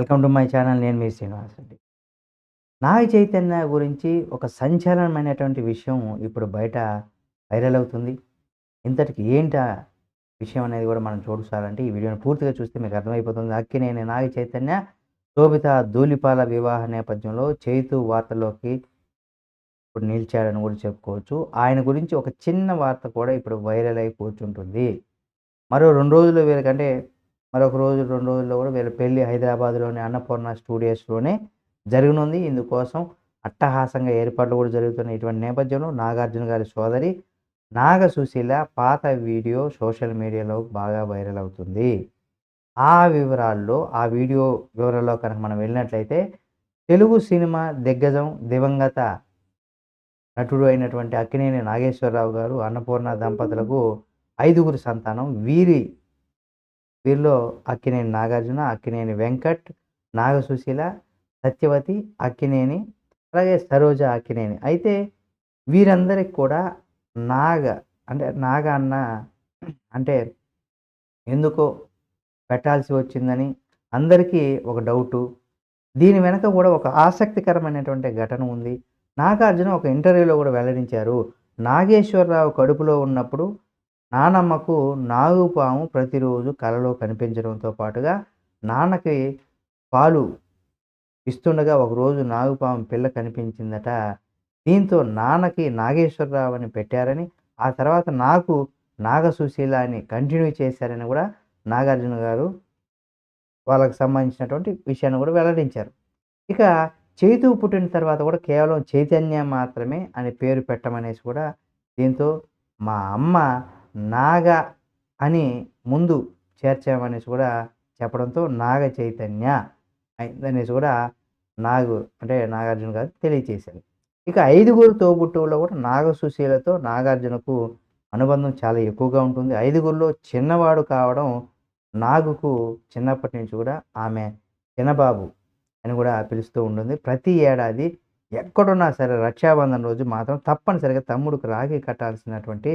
Welcome to my channel. నేను మీ శ్రీనివాస్ రెడ్డి. నాగ చైతన్య గురించి ఒక సంచలనమైనటువంటి విషయం ఇప్పుడు బయట వైరల్ అవుతుంది. ఇంతటికి ఏంటి విషయం అనేది కూడా మనం చూడాలంటే ఈ వీడియోని పూర్తిగా చూస్తే మీకు అర్థమైపోతుంది. అక్కినేని నాగ చైతన్య శోభిత ధూళిపాల వివాహ నేపథ్యంలో చేతు వార్తల్లోకి ఇప్పుడు నిలిచాడని కూడా చెప్పుకోవచ్చు. ఆయన గురించి ఒక చిన్న వార్త కూడా ఇప్పుడు వైరల్ అయి కూర్చుంటుంది మరో రెండు రోజులు వీళ్ళకంటే మరొక రోజు రెండు రోజుల్లో కూడా వీళ్ళ పెళ్ళి హైదరాబాద్లోని అన్నపూర్ణ స్టూడియోస్లోనే జరగనుంది. ఇందుకోసం అట్టహాసంగా ఏర్పాట్లు కూడా జరుగుతున్న ఇటువంటి నేపథ్యంలో నాగార్జున గారి సోదరి నాగ సుశీల పాత వీడియో సోషల్ మీడియాలో బాగా వైరల్ అవుతుంది. ఆ వివరాల్లో ఆ వీడియో వివరాల్లో కనుక మనం వెళ్ళినట్లయితే తెలుగు సినిమా దిగ్గజం దివంగత నటుడు అయినటువంటి అక్కినేని నాగేశ్వరరావు గారు అన్నపూర్ణ దంపతులకు ఐదుగురు సంతానం. వీరి వీరిలో అక్కినేని నాగార్జున అక్కినేని వెంకట్ నాగసుశీల సత్యవతి అక్కినేని అలాగే సరోజ అక్కినేని. అయితే వీరందరికి కూడా నాగ అంటే నాగ అన్న అంటే ఎందుకో పెట్టాల్సి వచ్చిందని అందరికీ ఒక డౌటు. దీని వెనక కూడా ఒక ఆసక్తికరమైనటువంటి ఘటన ఉంది. నాగార్జున ఒక ఇంటర్వ్యూలో కూడా వెల్లడించారు. నాగేశ్వరరావు కడుపులో ఉన్నప్పుడు నానమ్మకు నాగుపాము ప్రతిరోజు కలలో కనిపించడంతో పాటుగా నాన్నకి పాలు ఇస్తుండగా ఒకరోజు నాగుపాము పిల్ల కనిపించిందట. దీంతో నాన్నకి నాగేశ్వరరావు అని పెట్టారని ఆ తర్వాత నాకు నాగసుశీల అని కంటిన్యూ చేశారని కూడా నాగార్జున గారు వాళ్ళకి సంబంధించినటువంటి విషయాన్ని కూడా వెల్లడించారు. ఇక చైతు పుట్టిన తర్వాత కూడా కేవలం చైతన్య మాత్రమే అని పేరు పెట్టమనేసి కూడా దీంతో మా అమ్మ నాగ అని ముందు చేర్చామనేసి కూడా చెప్పడంతో నాగ చైతన్య అయిందనేసి కూడా నాగు అంటే నాగార్జున గారు తెలియచేశారు. ఇక ఐదుగురు తోబుట్టువులో కూడా నాగ సుశీలతో నాగార్జునకు అనుబంధం చాలా ఎక్కువగా ఉంటుంది. ఐదుగురిలో చిన్నవాడు కావడం నాగుకు చిన్నప్పటి నుంచి కూడా ఆమె చిన్నబాబు అని కూడా పిలుస్తూ ఉంటుంది. ప్రతి ఏడాది ఎక్కడున్నా సరే రక్షాబంధన్ రోజు మాత్రం తప్పనిసరిగా తమ్ముడికి రాఖీ కట్టాల్సినటువంటి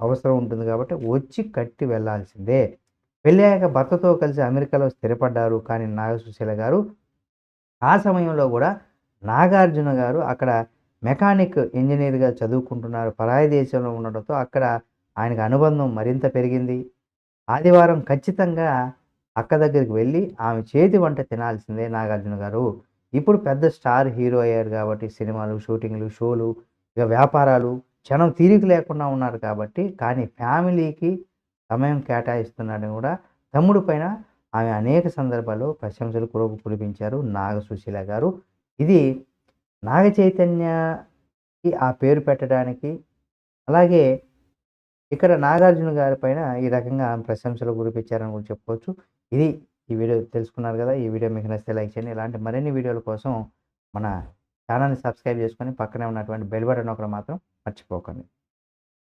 అవసరం ఉంటుంది కాబట్టి వచ్చి కట్టి వెళ్ళాల్సిందే. వెళ్ళాక భర్తతో కలిసి అమెరికాలో స్థిరపడ్డారు కానీ నాగసుశీల గారు ఆ సమయంలో కూడా నాగార్జున గారు అక్కడ మెకానిక్ ఇంజనీర్గా చదువుకుంటున్నారు. పరాయి దేశంలో ఉండడంతో అక్కడ ఆయనకు అనుబంధం మరింత పెరిగింది. ఆదివారం ఖచ్చితంగా అక్క దగ్గరికి వెళ్ళి ఆమె చేతి వంట తినాల్సిందే నాగార్జున గారు. ఇప్పుడు పెద్ద స్టార్ హీరో అయ్యారు కాబట్టి సినిమాలు షూటింగ్లు షోలు ఇక వ్యాపారాలు క్షణం తీరిక లేకుండా ఉన్నారు కాబట్టి కానీ ఫ్యామిలీకి సమయం కేటాయిస్తున్నాడని కూడా తమ్ముడు పైన ఆమె అనేక సందర్భాల్లో ప్రశంసలు కురపు కురిపించారు నాగ సుశీల గారు. ఇది నాగ చైతన్యకి ఆ పేరు పెట్టడానికి అలాగే ఇక్కడ నాగార్జున గారి పైన ఈ రకంగా ప్రశంసలు కురిపించారని కూడా చెప్పుకోవచ్చు. ఇది ఈ వీడియో తెలుసుకున్నారు కదా ఈ వీడియో మీకు నచ్చితే లైక్ చేయండి. ఇలాంటి మరిన్ని వీడియోల కోసం మన ఛానల్ని సబ్స్క్రైబ్ చేసుకొని పక్కనే ఉన్నటువంటి బెల్ బటన్ ఒకటి మాత్రం మర్చిపోకండి.